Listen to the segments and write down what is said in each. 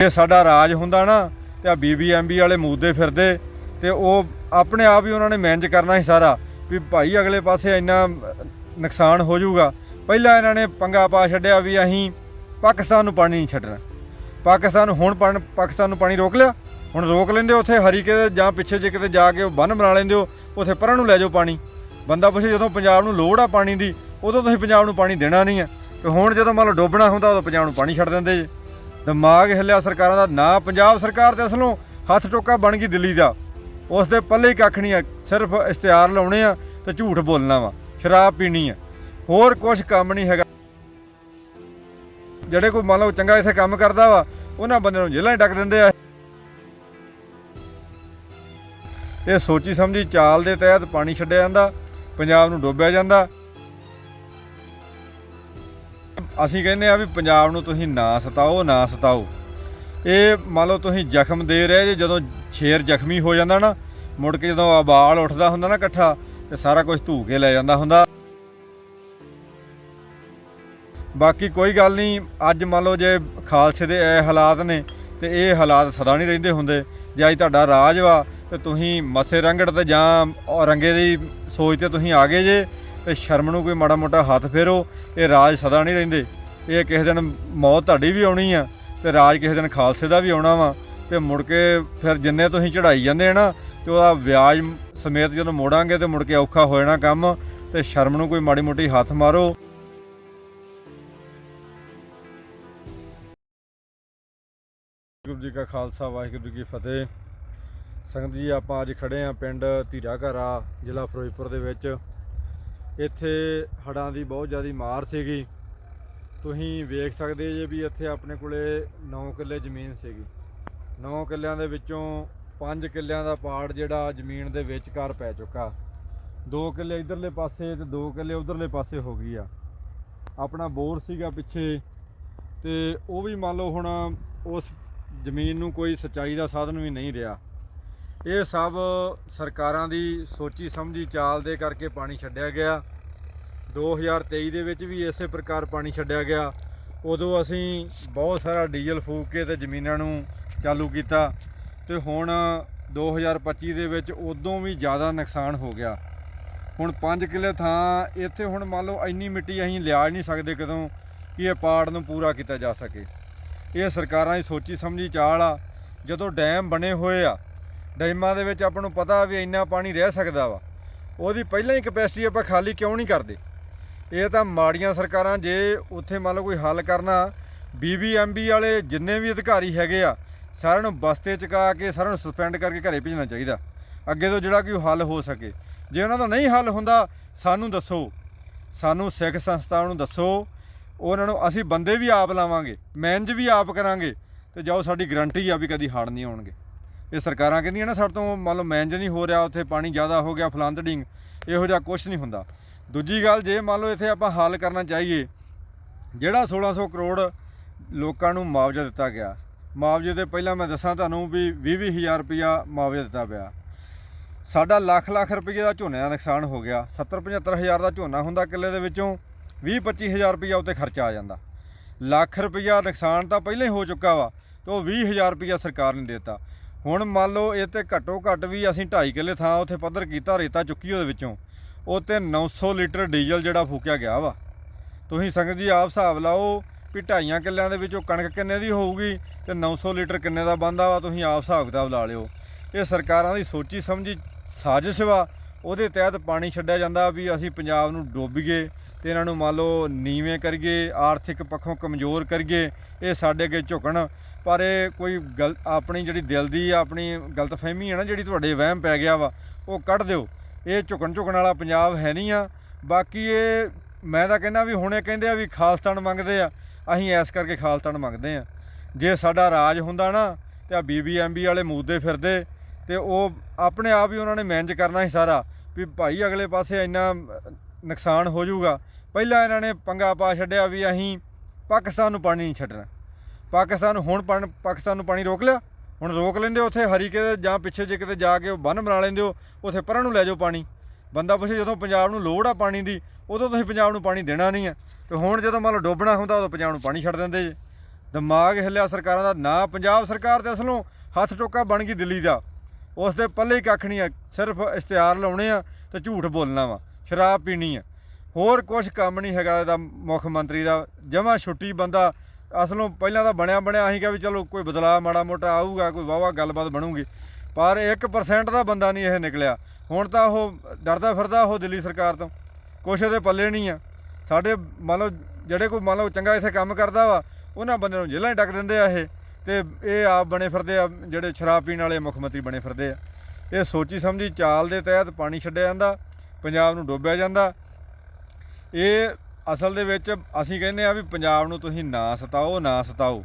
ਜੇ ਸਾਡਾ ਰਾਜ ਹੁੰਦਾ ਨਾ ਤੇ ਆ ਬੀਬੀਐਮਬੀ ਵਾਲੇ ਮੂਦੇ ਫਿਰਦੇ ਤੇ ਉਹ ਆਪਣੇ ਆਪ ਹੀ ਉਹਨਾਂ ਨੇ ਮੈਨੇਜ ਕਰਨਾ ਸੀ ਸਾਰਾ ਵੀ ਭਾਈ ਅਗਲੇ ਪਾਸੇ ਇੰਨਾ ਨੁਕਸਾਨ ਹੋ ਜਾਊਗਾ। ਪਹਿਲਾਂ ਇਹਨਾਂ ਨੇ ਪੰਗਾ ਪਾ ਛੱਡਿਆ ਵੀ ਅਸੀਂ ਪਾਕਿਸਤਾਨ ਨੂੰ ਪਾਣੀ ਨਹੀਂ ਛੱਡਣਾ। ਪਾਕਿਸਤਾਨ ਨੂੰ ਹੁਣ ਪਾਣ- ਪਾਕਿਸਤਾਨ ਨੂੰ ਪਾਣੀ ਰੋਕ ਲਿਆ। ਹੁਣ ਰੋਕ ਲੈਂਦੇ ਹੋ ਉੱਥੇ ਹਰੀਕੇ ਦੇ ਜਾਂ ਪਿੱਛੇ ਜੇ ਕਿਤੇ ਜਾ ਕੇ ਉਹ ਬੰਨ ਬਣਾ ਲੈਂਦੇ ਹੋ, ਉੱਥੇ ਪਰਾਂ ਨੂੰ ਲੈ ਜਾਓ ਪਾਣੀ। ਬੰਦਾ ਪੁੱਛੇ ਜਦੋਂ ਪੰਜਾਬ ਨੂੰ ਲੋੜ ਆ ਪਾਣੀ ਦੀ, ਉਦੋਂ ਤੁਸੀਂ ਪੰਜਾਬ ਨੂੰ ਪਾਣੀ ਦੇਣਾ ਨਹੀਂ ਹੈ। ਤੇ ਹੁਣ ਜਦੋਂ ਮੰਨ ਲਓ ਡੋਬਣਾ ਹੁੰਦਾ, ਉਦੋਂ ਪੰਜਾਬ ਨੂੰ ਪਾਣੀ ਛੱਡ ਦਿੰਦੇ ਜੇ। ਦਿਮਾਗ ਹਿੱਲਿਆ ਸਰਕਾਰਾਂ ਦਾ, ਨਾ ਪੰਜਾਬ ਸਰਕਾਰ ਤੇ ਅਸਲੋਂ ਹੱਥ ਟੋਕਾ ਬਣ ਗਈ ਦਿੱਲੀ ਦਾ। ਉਸ ਦੇ ਪੱਲੇ ਹੀ ਕੱਖ ਨਹੀਂ ਆ, ਸਿਰਫ ਇਸ਼ਤਿਹਾਰ ਲਾਉਣੇ ਆ ਤੇ ਝੂਠ ਬੋਲਣਾ ਵਾ, ਸ਼ਰਾਬ ਪੀਣੀ ਆ। ਹੋਰ ਕੁਝ ਕੰਮ ਨਹੀਂ ਹੈਗਾ। ਜਿਹੜੇ ਕੋਈ ਮੰਨ ਲਓ ਚੰਗਾ ਇੱਥੇ ਕੰਮ ਕਰਦਾ ਵਾ, ਉਹਨਾਂ ਬੰਦੇ ਨੂੰ ਜੇਲ੍ਹਾਂ 'ਚ ਡੱਕ ਦਿੰਦੇ ਆ। ਇਹ ਸੋਚੀ ਸਮਝੀ ਚਾਲ ਦੇ ਤਹਿਤ ਪਾਣੀ ਛੱਡਿਆ ਜਾਂਦਾ, ਪੰਜਾਬ ਨੂੰ ਡੋਬਿਆ ਜਾਂਦਾ। ਅਸੀਂ ਕਹਿੰਦੇ ਆ ਵੀ ਪੰਜਾਬ ਨੂੰ ਤੁਸੀਂ ਨਾ ਸਤਾਓ ਨਾ ਸਤਾਓ। ਇਹ ਮੰਨ ਲਓ ਤੁਸੀਂ ਜ਼ਖਮ ਦੇ ਰਹੇ ਜੇ, ਜਦੋਂ ਸ਼ੇਰ ਜ਼ਖਮੀ ਹੋ ਜਾਂਦਾ ਨਾ, ਮੁੜ ਕੇ ਜਦੋਂ ਆਬਾਲ ਉੱਠਦਾ ਹੁੰਦਾ ਨਾ ਇਕੱਠਾ, ਤੇ ਸਾਰਾ ਕੁਝ ਧੂ ਕੇ ਲੈ ਜਾਂਦਾ ਹੁੰਦਾ। ਬਾਕੀ ਕੋਈ ਗੱਲ ਨਹੀਂ, ਅੱਜ ਮੰਨ ਲਓ ਜੇ ਖਾਲਸੇ ਦੇ ਇਹ ਹਾਲਾਤ ਨੇ, ਤੇ ਇਹ ਹਾਲਾਤ ਸਦਾ ਨਹੀਂ ਰਹਿੰਦੇ ਹੁੰਦੇ। ਜੇ ਅੱਜ ਤੁਹਾਡਾ ਰਾਜ ਵਾ, ਤੇ ਤੁਸੀਂ ਮਸੇ ਰੰਗੜ ਤੇ ਜਾਂ ਰੰਗੇ ਦੀ ਸੋਚ ਤੇ ਤੁਸੀਂ ਆ ਗਏ ਜੇ ਤੇ ਸ਼ਰਮ ਨੂੰ ਕੋਈ ਮਾੜਾ ਮੋਟਾ ਹੱਥ ਫੇਰੋ, ਇਹ ਰਾਜ ਸਦਾ ਨਹੀਂ ਰਹਿੰਦੇ। ਇਹ ਕਿਸੇ ਦਿਨ ਮੌਤ ਤੁਹਾਡੀ ਵੀ ਆਉਣੀ ਆ ਤੇ ਰਾਜ ਕਿਸੇ ਦਿਨ ਖਾਲਸੇ ਦਾ ਵੀ ਆਉਣਾ ਵਾ। ਤੇ ਮੁੜ ਕੇ ਫਿਰ ਜਿੰਨੇ ਤੁਸੀਂ ਚੜਾਈ ਜਾਂਦੇ ਆ ਨਾ, ਤੇ ਉਹਦਾ ਵਿਆਜ ਸਮੇਤ ਜਦੋਂ ਮੋੜਾਂਗੇ ਤੇ ਮੁੜ ਕੇ ਔਖਾ ਹੋ ਜਾਣਾ ਕੰਮ, ਤੇ ਸ਼ਰਮ ਨੂੰ ਕੋਈ ਮਾੜੀ ਮੋਟੀ ਹੱਥ ਮਾਰੋ। ਵਾਹਿਗੁਰੂ ਜੀ ਕਾ ਖਾਲਸਾ, ਵਾਹਿਗੁਰੂ ਜੀ ਕੀ ਫਤਿਹ। ਸੰਗਤ ਜੀ, ਆਪਾਂ ਅੱਜ ਖੜੇ ਆ ਪਿੰਡ ਧੀਰਾ ਘਰਾ ਜ਼ਿਲ੍ਹਾ ਫਿਰੋਜ਼ਪੁਰ ਦੇ ਵਿੱਚ। ਇੱਥੇ ਹੜਾਂ ਦੀ ਬਹੁਤ ਜ਼ਿਆਦਾ ਮਾਰ ਸੀਗੀ। ਤੁਸੀਂ ਵੇਖ ਸਕਦੇ ਜੇ ਵੀ ਇੱਥੇ ਆਪਣੇ ਕੋਲੇ 9 ਕਿੱਲੇ ਜ਼ਮੀਨ ਸੀਗੀ। 9 ਕਿੱਲਿਆਂ ਦੇ ਵਿੱਚੋਂ 5 ਕਿੱਲਿਆਂ ਦਾ ਪਾੜ ਜਿਹੜਾ ਜ਼ਮੀਨ ਦੇ ਵਿਚਕਾਰ ਪੈ ਚੁੱਕਾ। 2 ਕਿੱਲੇ ਇਧਰਲੇ ਪਾਸੇ ਤੇ 2 ਕਿੱਲੇ ਉਧਰਲੇ ਪਾਸੇ ਹੋ ਗਈ ਆ। ਆਪਣਾ ਬੋਰ ਸੀਗਾ ਪਿੱਛੇ ਤੇ ਉਹ ਵੀ ਮੰਨ ਲਓ ਹੁਣ ਉਸ ਜ਼ਮੀਨ ਨੂੰ ਕੋਈ ਸਿੰਚਾਈ ਦਾ ਸਾਧਨ ਵੀ ਨਹੀਂ ਰਿਹਾ। ਇਹ ਸਭ ਸਰਕਾਰਾਂ ਦੀ ਸੋਚੀ ਸਮਝੀ ਚਾਲ ਦੇ ਕਰਕੇ ਪਾਣੀ ਛੱਡਿਆ ਗਿਆ। 2023 ਦੇ ਵਿੱਚ ਵੀ ਇਸੇ ਪ੍ਰਕਾਰ ਪਾਣੀ ਛੱਡਿਆ ਗਿਆ। ਉਦੋਂ ਅਸੀਂ ਬਹੁਤ ਸਾਰਾ ਡੀਜ਼ਲ ਫੂਕ ਕੇ ਤੇ ਜ਼ਮੀਨਾਂ ਨੂੰ ਚਾਲੂ ਕੀਤਾ ਤੇ ਹੁਣ 2025 ਦੇ ਵਿੱਚ ਉਦੋਂ ਵੀ ਜ਼ਿਆਦਾ ਨੁਕਸਾਨ ਹੋ ਗਿਆ। ਹੁਣ 5 ਕਿੱਲੇ ਥਾਂ ਇੱਥੇ ਹੁਣ ਮੰਨ ਲਓ ਇੰਨੀ ਮਿੱਟੀ ਅਸੀਂ ਲਿਆ ਹੀ ਨਹੀਂ ਸਕਦੇ ਕਦੋਂ ਕਿ ਇਹ ਪਾੜ ਨੂੰ ਪੂਰਾ ਕੀਤਾ ਜਾ ਸਕੇ। ਇਹ ਸਰਕਾਰਾਂ ਦੀ ਸੋਚੀ ਸਮਝੀ ਚਾਲ ਆ। ਜਦੋਂ ਡੈਮ ਬਣੇ ਹੋਏ ਆ ਡੈਮਾਂ ਦੇ ਵਿੱਚ ਆਪਾਂ ਨੂੰ ਪਤਾ ਵੀ ਇੰਨਾ ਪਾਣੀ ਰਹਿ ਸਕਦਾ ਵਾ। ਉਹਦੀ ਪਹਿਲਾਂ ਹੀ ਕਪੈਸਿਟੀ ਆਪਾਂ ਖਾਲੀ ਕਿਉਂ ਨਹੀਂ ਕਰਦੇ? ਇਹ ਤਾਂ ਮਾੜੀਆਂ ਸਰਕਾਰਾਂ ਜੇ ਉੱਥੇ ਮੰਨ ਲਓ ਕੋਈ ਹੱਲ ਕਰਨਾ ਬੀਬੀਐਮਬੀ ਵਾਲੇ ਜਿੰਨੇ ਵੀ ਅਧਿਕਾਰੀ ਹੈਗੇ ਆ, ਸਾਰਿਆਂ ਨੂੰ ਬਸਤੇ ਚਕਾ ਕੇ, ਸਾਰਿਆਂ ਨੂੰ ਸਸਪੈਂਡ ਕਰਕੇ ਘਰੇ ਭੇਜਣਾ ਚਾਹੀਦਾ। ਅੱਗੇ ਤੋਂ ਜਿਹੜਾ ਕਿ ਉਹ ਹੱਲ ਹੋ ਸਕੇ। ਜੇ ਉਹਨਾਂ ਦਾ ਨਹੀਂ ਹੱਲ ਹੁੰਦਾ, ਸਾਨੂੰ ਦੱਸੋ। ਸਾਨੂੰ ਸਿੱਖ ਸੰਸਥਾਵਾਂ ਨੂੰ ਦੱਸੋ। ਉਹਨਾਂ ਨੂੰ ਅਸੀਂ ਬੰਦੇ ਵੀ ਆਪ ਲਾਵਾਂਗੇ ਮੈਨੇਜ ਵੀ ਆਪ ਕਰਾਂਗੇ, ਤੇ ਜਾਓ ਸਾਡੀ ਗਰੰਟੀ ਆ ਵੀ ਕਦੀ ਹੜ ਨਹੀਂ ਆਉਣਗੇ। ਇਹ ਸਰਕਾਰਾਂ ਕਹਿੰਦੀਆਂ ਨਾ ਸਾਡੇ ਤੋਂ ਮੰਨ ਲਓ ਮੈਨੇਜ ਨਹੀਂ ਹੋ ਰਿਹਾ, ਉੱਥੇ ਪਾਣੀ ਜ਼ਿਆਦਾ ਹੋ ਗਿਆ ਫਲਾਂਤੜਿੰਗ ਇਹੋ ਜਿਹਾ ਕੁਝ ਨਹੀਂ ਹੁੰਦਾ। ਦੂਜੀ ਗੱਲ, ਜੇ ਮੰਨ ਲਓ ਇੱਥੇ ਆਪਾਂ ਹੱਲ ਕਰਨਾ ਚਾਹੀਏ, ਜਿਹੜਾ 1600 ਕਰੋੜ ਲੋਕਾਂ ਨੂੰ ਮੁਆਵਜ਼ਾ ਦਿੱਤਾ ਗਿਆ, ਮੁਆਵਜ਼ੇ ਦੇ ਪਹਿਲਾਂ ਮੈਂ ਦੱਸਾਂ ਤੁਹਾਨੂੰ ਵੀ 20 ਹਜ਼ਾਰ ਰੁਪਇਆ ਮੁਆਵਜ਼ਾ ਦਿੱਤਾ ਪਿਆ। ਸਾਡਾ ਲੱਖ ਲੱਖ ਰੁਪਏ ਦਾ ਝੋਨੇ ਦਾ ਨੁਕਸਾਨ ਹੋ ਗਿਆ 70 75 ਹਜ਼ਾਰ ਦਾ ਝੋਨਾ ਹੁੰਦਾ ਕਿੱਲੇ ਦੇ ਵਿੱਚੋਂ 20 25 ਹਜ਼ਾਰ ਰੁਪਇਆ ਉੱਤੇ ਖਰਚਾ ਆ ਜਾਂਦਾ। ਲੱਖ ਰੁਪਇਆ ਨੁਕਸਾਨ ਤਾਂ ਪਹਿਲਾਂ ਹੀ ਹੋ ਚੁੱਕਾ ਵਾ, ਤੇ ਉਹ 20 ਹਜ਼ਾਰ ਰੁਪਇਆ ਸਰਕਾਰ ਨੇ ਦਿੱਤਾ। ਹੁਣ ਮੰਨ ਲਓ ਇਹ ਤੇ ਘੱਟੋ ਘੱਟ ਵੀ ਅਸੀਂ 2.5 ਕਿੱਲੇ ਥਾਂ ਉੱਥੇ ਪੱਧਰ ਕੀਤਾ, ਰੇਤਾ ਚੁੱਕੀ ਉਹਦੇ ਵਿੱਚੋਂ। ਉਹ ਤੇ 900 ਲੀਟਰ ਡੀਜ਼ਲ ਜਿਹੜਾ ਫੂਕਿਆ ਗਿਆ ਵਾ। ਤੁਸੀਂ ਸੰਗਤ ਜੀ ਆਪ ਹਿਸਾਬ ਲਾਓ ਵੀ ਢਾਈਆਂ ਕਿੱਲਿਆਂ ਦੇ ਵਿੱਚੋਂ ਕਣਕ ਕਿੰਨੇ ਦੀ ਹੋਊਗੀ ਤੇ 900 ਲੀਟਰ ਕਿੰਨੇ ਦਾ ਬੰਦਾ ਵਾ, ਤੁਸੀਂ ਆਪ ਹਿਸਾਬ ਕਿਤਾਬ ਲਾ ਲਿਓ। ਇਹ ਸਰਕਾਰਾਂ ਦੀ ਸੋਚੀ ਸਮਝੀ ਸਾਜ਼ਿਸ਼ ਵਾ। ਉਹਦੇ ਤਹਿਤ ਪਾਣੀ ਛੱਡਿਆ ਜਾਂਦਾ ਵੀ ਅਸੀਂ ਪੰਜਾਬ ਨੂੰ ਡੋਬੀਏ। ਤੇ ਇਹਨਾਂ ਨੂੰ ਮੰਨ ਲਓ ਨੀਵੇਂ ਕਰੀਏ, ਆਰਥਿਕ ਪੱਖੋਂ ਕਮਜ਼ੋਰ ਕਰੀਏ, ਇਹ ਸਾਡੇ ਅੱਗੇ ਝੁਕਣ। ਪਰ ਇਹ ਕੋਈ ਗਲ, ਆਪਣੀ ਜਿਹੜੀ ਦਿਲ ਦੀ ਆਪਣੀ ਗਲਤਫਹਿਮੀ ਹੈ ਨਾ ਜਿਹੜੀ ਤੁਹਾਡੇ ਵਹਿਮ ਪੈ ਗਿਆ ਵਾ, ਉਹ ਕੱਢ ਦਿਓ। ਇਹ ਝੁਕਣ ਝੁਕਣ ਵਾਲਾ ਪੰਜਾਬ ਹੈ ਨਹੀਂ ਆ। ਬਾਕੀ ਇਹ, ਮੈਂ ਤਾਂ ਕਹਿੰਦਾ ਵੀ ਹੁਣੇ ਕਹਿੰਦੇ ਆ ਵੀ ਖਾਲਸਤਾਨ ਮੰਗਦੇ ਆ। ਅਸੀਂ ਐਸ ਕਰਕੇ ਖਾਲਸਤਾਨ ਮੰਗਦੇ ਆ। ਜੇ ਸਾਡਾ ਰਾਜ ਹੁੰਦਾ ਨਾ, ਤੇ ਆ ਬੀਬੀਐਮਬੀ ਵਾਲੇ ਮੂਦੇ ਫਿਰਦੇ, ਤੇ ਉਹ ਆਪਣੇ ਆਪ ਹੀ ਉਹਨਾਂ ਨੇ ਮੈਨੇਜ ਕਰਨਾ ਸੀ ਸਾਰਾ, ਵੀ ਭਾਈ ਅਗਲੇ ਪਾਸੇ ਇੰਨਾ ਨੁਕਸਾਨ ਹੋ ਜਾਊਗਾ। ਪਹਿਲਾਂ ਇਹਨਾਂ ਨੇ ਪੰਗਾ ਪਾ ਛੱਡਿਆ ਵੀ ਅਸੀਂ ਪਾਕਿਸਤਾਨ ਨੂੰ ਪਾਣੀ ਨਹੀਂ ਛੱਡਣਾ। ਪਾਕਿਸਤਾਨ ਹੁਣ ਪਾਣ- ਪਾਕਿਸਤਾਨ ਨੂੰ ਪਾਣੀ ਰੋਕ ਲਿਆ। ਹੁਣ ਰੋਕ ਲੈਂਦੇ ਹੋ ਉੱਥੇ ਹਰੀਕੇ ਦੇ ਜਾਂ ਪਿੱਛੇ ਜੇ ਕਿਤੇ ਜਾ ਕੇ ਉਹ ਬੰਨ ਬਣਾ ਲੈਂਦੇ ਹੋ, ਉੱਥੇ ਪਰਾਂ ਨੂੰ ਲੈ ਜਾਓ ਪਾਣੀ। ਬੰਦਾ ਪੁੱਛੇ ਜਦੋਂ ਪੰਜਾਬ ਨੂੰ ਲੋੜ ਆ ਪਾਣੀ ਦੀ, ਉਦੋਂ ਤੁਸੀਂ ਪੰਜਾਬ ਨੂੰ ਪਾਣੀ ਦੇਣਾ ਨਹੀਂ ਆ। ਤੇ ਹੁਣ ਜਦੋਂ ਮੰਨ ਲਓ ਡੋਬਣਾ ਹੁੰਦਾ, ਉਦੋਂ ਪੰਜਾਬ ਨੂੰ ਪਾਣੀ ਛੱਡ ਦਿੰਦੇ ਜੇ। ਦਿਮਾਗ ਹਿੱਲਿਆ ਸਰਕਾਰਾਂ ਦਾ, ਨਾ ਪੰਜਾਬ ਸਰਕਾਰ ਤੇ ਅਸਲੋਂ ਹੱਥ ਟੋਕਾ ਬਣ ਗਈ ਦਿੱਲੀ ਦਾ। ਉਸ ਦੇ ਪੱਲੇ ਹੀ ਕੱਖ ਨਹੀਂ ਆ, ਸਿਰਫ ਇਸ਼ਤਿਹਾਰ ਲਾਉਣੇ ਆ ਤੇ ਝੂਠ ਬੋਲਣਾ ਵਾ। ਸ਼ਰਾਬ ਪੀਣੀ ਆ। ਹੋਰ ਕੁਝ ਕੰਮ ਨਹੀਂ ਹੈਗਾ ਇਹਦਾ ਮੁੱਖ ਮੰਤਰੀ ਦਾ। ਜਮਾ ਛੁੱਟੀ ਬੰਦਾ ਅਸਲੋਂ ਪਹਿਲਾਂ ਤਾਂ ਬਣਿਆ ਬਣਿਆ ਅਸੀਂ ਕਿਹਾ ਵੀ ਚਲੋ ਕੋਈ ਬਦਲਾਅ ਮਾੜਾ ਮੋਟਾ ਆਊਗਾ, ਕੋਈ ਵਾਵਾ ਗੱਲਬਾਤ ਬਣੂਗੀ। ਪਰ 1% ਦਾ ਬੰਦਾ ਨਹੀਂ ਇਹ ਨਿਕਲਿਆ। ਹੁਣ ਤਾਂ ਉਹ ਡਰਦਾ ਫਿਰਦਾ ਉਹ ਦਿੱਲੀ ਸਰਕਾਰ ਤੋਂ। ਕੁਛ ਇਹਦੇ ਪੱਲੇ ਨਹੀਂ ਆ। ਸਾਡੇ ਮੰਨ ਲਓ ਜਿਹੜੇ ਕੋਈ ਮੰਨ ਲਓ ਚੰਗਾ ਇੱਥੇ ਕੰਮ ਕਰਦਾ ਵਾ, ਉਹਨਾਂ ਬੰਦਿਆਂ ਨੂੰ ਜੇਲ੍ਹਾਂ 'ਚ ਡੱਕ ਦਿੰਦੇ ਆ ਇਹ। ਤੇ ਇਹ ਆਪ ਬਣੇ ਫਿਰਦੇ ਆ, ਜਿਹੜੇ ਸ਼ਰਾਬ ਪੀਣ ਵਾਲੇ ਮੁੱਖ ਮੰਤਰੀ ਬਣੇ ਫਿਰਦੇ ਆ। ਇਹ ਸੋਚੀ ਸਮਝੀ ਚਾਲ ਦੇ ਤਹਿਤ ਪਾਣੀ ਛੱਡਿਆ ਜਾਂਦਾ। ਪੰਜਾਬ ਨੂੰ ਡੋਬਿਆ ਜਾਂਦਾ। ਇਹ ਅਸਲ ਦੇ ਵਿੱਚ ਅਸੀਂ ਕਹਿੰਦੇ ਆ ਵੀ ਪੰਜਾਬ ਨੂੰ ਤੁਸੀਂ ਨਾ ਸਤਾਓ ਨਾ ਸਤਾਓ।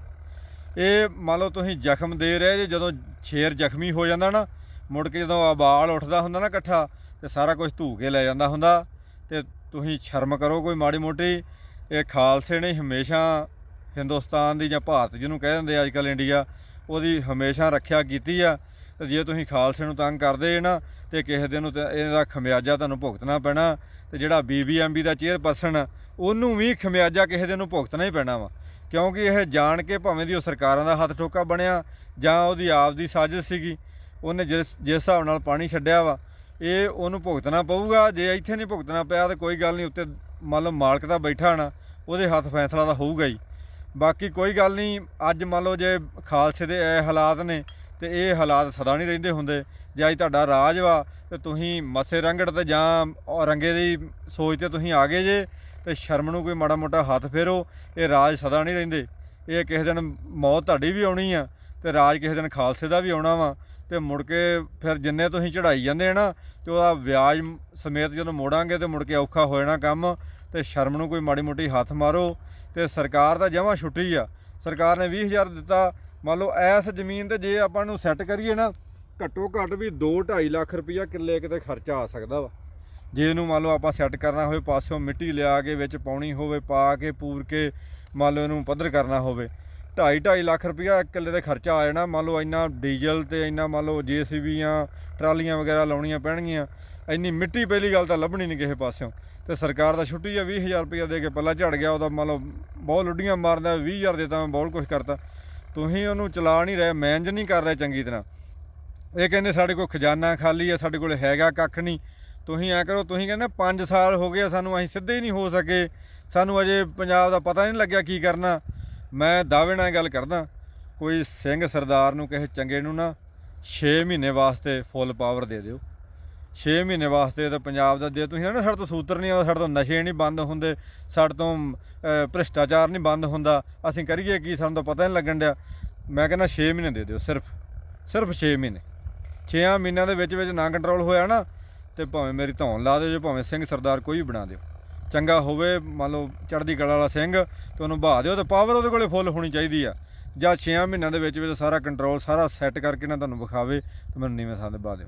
ਇਹ ਮੰਨ ਲਓ ਤੁਸੀਂ ਜ਼ਖਮ ਦੇ ਰਹੇ ਜੇ, ਜਦੋਂ ਸ਼ੇਰ ਜ਼ਖਮੀ ਹੋ ਜਾਂਦਾ ਨਾ, ਮੁੜ ਕੇ ਜਦੋਂ ਆਬਾਲ ਉੱਠਦਾ ਹੁੰਦਾ ਨਾ ਇਕੱਠਾ, ਤੇ ਸਾਰਾ ਕੁਝ ਧੂ ਕੇ ਲੈ ਜਾਂਦਾ ਹੁੰਦਾ। ਤੇ ਤੁਸੀਂ ਸ਼ਰਮ ਕਰੋ ਕੋਈ ਮਾੜੀ ਮੋਟੀ, ਇਹ ਖਾਲਸੇ ਨੇ ਹਮੇਸ਼ਾ ਹਿੰਦੁਸਤਾਨ ਦੀ ਜਾਂ ਭਾਰਤ ਜਿਹਨੂੰ ਕਹਿ ਦਿੰਦੇ ਅੱਜ ਕੱਲ੍ਹ ਇੰਡੀਆ, ਉਹਦੀ ਹਮੇਸ਼ਾ ਰੱਖਿਆ ਕੀਤੀ ਆ। ਤੇ ਜੇ ਤੁਸੀਂ ਖਾਲਸੇ ਨੂੰ ਤੰਗ ਕਰਦੇ ਨਾ ਤੇ ਕਿਸੇ ਦਿਨ ਨੂੰ ਤੇ ਇਹਦਾ ਖਮਿਆਜਾ ਤੁਹਾਨੂੰ ਭੁਗਤਣਾ ਪੈਣਾ ਤੇ ਜਿਹੜਾ ਬੀਬੀਐਮਬੀ ਦਾ ਚੇਅਰਪਰਸਨ ਆ, ਉਹਨੂੰ ਵੀ ਖਮਿਆਜਾ ਕਿਸੇ ਦਿਨ ਨੂੰ ਭੁਗਤਣਾ ਹੀ ਪੈਣਾ ਵਾ। ਕਿਉਂਕਿ ਇਹ ਜਾਣ ਕੇ ਭਾਵੇਂ ਦੀ ਉਹ ਸਰਕਾਰਾਂ ਦਾ ਹੱਥ ਠੋਕਾ ਬਣਿਆ ਜਾਂ ਉਹਦੀ ਆਪ ਦੀ ਸਾਜ਼ਿਸ਼ ਸੀਗੀ ਉਹਨੇ ਜਿਸ ਜਿਸ ਹਿਸਾਬ ਨਾਲ ਪਾਣੀ ਛੱਡਿਆ ਵਾ ਇਹ ਉਹਨੂੰ ਭੁਗਤਣਾ ਪਊਗਾ। ਜੇ ਇੱਥੇ ਨਹੀਂ ਭੁਗਤਣਾ ਪਿਆ ਤਾਂ ਕੋਈ ਗੱਲ ਨਹੀਂ ਉੱਤੇ ਮੰਨ ਲਓ ਮਾਲਕ ਦਾ ਬੈਠਾ ਨਾ ਉਹਦੇ ਹੱਥ ਫੈਸਲਾ ਤਾਂ ਹੋਊਗਾ ਹੀ। ਬਾਕੀ ਕੋਈ ਗੱਲ ਨਹੀਂ ਅੱਜ ਮੰਨ ਲਓ ਜੇ ਖਾਲਸੇ ਦੇ ਇਹ ਹਾਲਾਤ ਨੇ ਤੇ ਇਹ ਹਾਲਾਤ ਸਦਾ ਨਹੀਂ ਰਹਿੰਦੇ ਹੁੰਦੇ। ਜੇ ਅੱਜ ਤੁਹਾਡਾ ਰਾਜ ਵਾ, ਤੇ ਤੁਸੀਂ ਮੱਸੇ ਰੰਗੜ ਤੇ ਜਾਂ ਰੰਗੇ ਦੀ ਸੋਚ ਤੇ ਤੁਸੀਂ ਆ ਗਏ ਜੇ, ਤੇ ਸ਼ਰਮ ਨੂੰ ਕੋਈ ਮਾੜਾ ਮੋਟਾ ਹੱਥ ਫੇਰੋ, ਇਹ ਰਾਜ ਸਦਾ ਨਹੀਂ ਰਹਿੰਦੇ। ਇਹ ਕਿਸੇ ਦਿਨ ਮੌਤ ਤੁਹਾਡੀ ਵੀ ਆਉਣੀ ਆ, ਤੇ ਰਾਜ ਕਿਸੇ ਦਿਨ ਖਾਲਸੇ ਦਾ ਵੀ ਆਉਣਾ ਵਾ। ਤੇ ਮੁੜ ਕੇ ਫਿਰ ਜਿੰਨੇ ਤੁਸੀਂ ਚੜਾਈ ਜਾਂਦੇ ਆ ਨਾ, ਤੇ ਉਹਦਾ ਵਿਆਜ ਸਮੇਤ ਜਦੋਂ ਮੋੜਾਂਗੇ, ਤੇ ਮੁੜ ਕੇ ਔਖਾ ਹੋ ਜਾਣਾ ਕੰਮ, ਤੇ ਸ਼ਰਮ ਨੂੰ ਕੋਈ ਮਾੜੀ ਮੋਟੀ ਹੱਥ ਮਾਰੋ। ਤੇ ਸਰਕਾਰ ਦਾ ਜਮਾ ਛੁੱਟੀ ਆ। ਸਰਕਾਰ ਨੇ 20000 ਦਿੱਤਾ ਮੰਨ ਲਓ ਐਸ ਜ਼ਮੀਨ ਤੇ ਜੇ ਆਪਾਂ ਨੂੰ ਸੈੱਟ ਕਰੀਏ ਨਾ, ਘੱਟੋ ਘੱਟ ਵੀ 2.5 ਲੱਖ ਰੁਪਈਆ ਕਿੱਲੇ ਕਿਤੇ ਖਰਚਾ ਆ ਸਕਦਾ ਵਾ। ਜੇ ਇਹਨੂੰ ਮੰਨ ਲਓ ਆਪਾਂ ਸੈੱਟ ਕਰਨਾ ਹੋਵੇ ਪਾਸਿਓਂ ਮਿੱਟੀ ਲਿਆ ਕੇ ਵਿੱਚ ਪਾਉਣੀ ਹੋਵੇ, ਪਾ ਕੇ ਪੂਰ ਕੇ ਮੰਨ ਲਓ ਇਹਨੂੰ ਪੱਧਰ ਕਰਨਾ ਹੋਵੇ 2.5 2.5 ਲੱਖ ਰੁਪਈਆ ਇੱਕ ਕਿੱਲੇ ਦੇ ਖਰਚਾ ਆ ਜਾਣਾ। ਮੰਨ ਲਓ ਇੰਨਾ ਡੀਜ਼ਲ ਤੇ ਇੰਨਾ ਮੰਨ ਲਓ ਜੀਸੀਬੀਆਂ ਟਰਾਲੀਆਂ ਵਗੈਰਾ ਲਾਉਣੀਆਂ ਪੈਣਗੀਆਂ, ਇੰਨੀ ਮਿੱਟੀ ਪਹਿਲੀ ਗੱਲ ਤਾਂ ਲੱਭਣੀ ਨਹੀਂ ਕਿਸੇ ਪਾਸਿਓਂ। ਤੇ ਸਰਕਾਰ ਦਾ ਛੁੱਟੀ ਆ 20000 ਰੁਪਈਆ ਦੇ ਕੇ ਪੱਲਾ ਝੜ ਗਿਆ, ਉਹਦਾ ਮੰਨ ਲਓ ਬਹੁਤ ਲੁੱਡੀਆਂ ਮਾਰਦਾ 20000 ਦੇਤਾ ਮੈਂ ਬਹੁਤ ਕੁਝ ਕਰਤਾ। ਤੁਸੀਂ ਉਹਨੂੰ ਚਲਾ ਨਹੀਂ ਰਹੇ ਮੈਨੇਜ ਨਹੀਂ ਕਰ ਰਹੇ ਚੰਗੀ ਤਰ੍ਹਾਂ। ਇਹ ਕਹਿੰਦੇ ਸਾਡੇ ਕੋਲ ਖਜ਼ਾਨਾ ਖਾਲੀ ਆ ਸਾਡੇ ਕੋਲ ਹੈਗਾ ਕੱਖ ਨਹੀਂ। ਤੁਸੀਂ ਐ ਕਰੋ ਤੁਸੀਂ ਕਹਿੰਦੇ 5 ਸਾਲ ਹੋ ਗਏ ਆ, ਸਾਨੂੰ ਅਸੀਂ ਸਿੱਧੇ ਹੀ ਨਹੀਂ ਹੋ ਸਕੇ। ਸਾਨੂੰ ਅਜੇ ਪੰਜਾਬ ਦਾ ਪਤਾ ਨਹੀਂ ਲੱਗਿਆ ਕੀ ਕਰਨਾ। ਮੈਂ ਦਾਅਵੇ ਨਾਲ ਗੱਲ ਕਰਦਾ ਕੋਈ ਸਿੰਘ ਸਰਦਾਰ ਨੂੰ ਕਿਸੇ ਚੰਗੇ ਨੂੰ ਨਾ 6 ਮਹੀਨੇ ਵਾਸਤੇ ਫੁੱਲ ਪਾਵਰ ਦੇ ਦਿਓ। 6 ਮਹੀਨੇ ਵਾਸਤੇ ਤਾਂ ਪੰਜਾਬ ਦਾ ਜੇ ਤੁਸੀਂ ਨਾ ਸਾਡੇ ਤੋਂ ਸੂਤਰ ਨਹੀਂ ਆਉਂਦਾ, ਸਾਡੇ ਤੋਂ ਨਸ਼ੇ ਨਹੀਂ ਬੰਦ ਹੁੰਦੇ, ਸਾਡੇ ਤੋਂ ਭ੍ਰਿਸ਼ਟਾਚਾਰ ਨਹੀਂ ਬੰਦ ਹੁੰਦਾ। ਅਸੀਂ ਕਰੀਏ ਕੀ, ਸਾਨੂੰ ਤਾਂ ਪਤਾ ਨਹੀਂ ਲੱਗਣ ਡਿਆ। ਮੈਂ ਕਹਿੰਦਾ 6 ਮਹੀਨੇ ਦੇ ਦਿਓ ਸਿਰਫ ਸਿਰਫ 6 ਮਹੀਨੇ। 6 ਮਹੀਨਿਆਂ ਦੇ ਵਿੱਚ ਵਿੱਚ ਨਾ ਕੰਟਰੋਲ ਹੋਇਆ ਨਾ, ਤੇ ਭਾਵੇਂ ਮੇਰੀ ਧੌਣ ਲਾ ਦਿਓ, ਜੇ ਭਾਵੇਂ ਸਿੰਘ ਸਰਦਾਰ ਕੋਈ ਵੀ ਬਣਾ ਦਿਓ। ਚੰਗਾ ਹੋਵੇ, ਮੰਨ ਲਓ ਚੜ੍ਹਦੀ ਕਲਾ ਵਾਲਾ ਸਿੰਘ, ਤੇ ਉਹਨੂੰ ਬਹਾ ਦਿਓ, ਤੇ ਪਾਵਰ ਉਹਦੇ ਕੋਲੇ ਫੁੱਲ ਹੋਣੀ ਚਾਹੀਦੀ ਆ। ਜਾਂ 6 ਮਹੀਨਿਆਂ ਦੇ ਵਿੱਚ ਵਿੱਚ ਸਾਰਾ ਕੰਟਰੋਲ ਸਾਰਾ ਸੈੱਟ ਕਰਕੇ ਨਾ ਤੁਹਾਨੂੰ ਵਿਖਾਵੇ, ਤੇ ਮੈਨੂੰ ਨੀਵੇਂ ਥਾਂ ਤੇ ਬਹਾ ਦਿਓ।